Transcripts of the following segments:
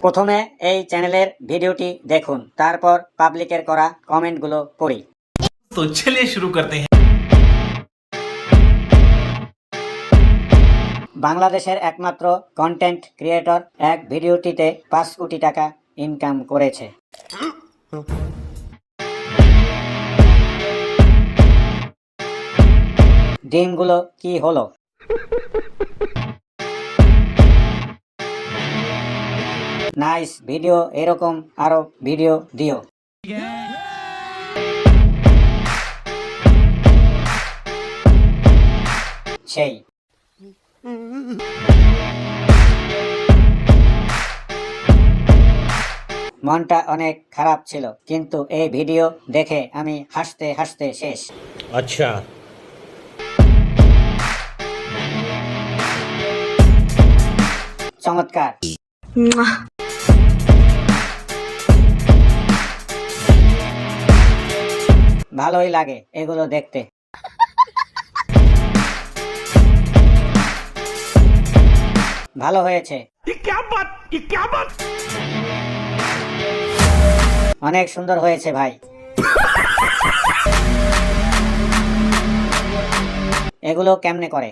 প্রথমে এই চ্যানেলের ভিডিওটি দেখুন তারপর পাবলিকের করা কমেন্টগুলো পড়ি। তো চলে শুরু করতে বাংলাদেশের একমাত্র কন্টেন্ট ক্রিয়েটর এক ভিডিওটিতে পাঁচ কোটি টাকা ইনকাম করেছে। ডিমগুলো কি হলো? নাইস ভিডিও এরকম আরও ভিডিও দিও। সেই। মনটা অনেক খারাপ ছিল কিন্তু এই ভিডিও দেখে আমি হাসতে হাসতে শেষ। আচ্ছা। চমৎকার। ভালোই লাগে এগুলো দেখতে। ভালো হয়েছে। অনেক সুন্দর হয়েছে ভাই। এগুলো কেমনে করে?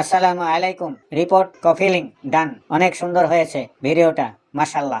আসসালামু আলাইকুম। রিপোর্ট কফিলিং ডান। অনেক সুন্দর হয়েছে ভিডিওটা মাশাল্লাহ।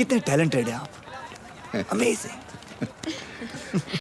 कितने टैलेंटेड हैं आप। अमेजिंग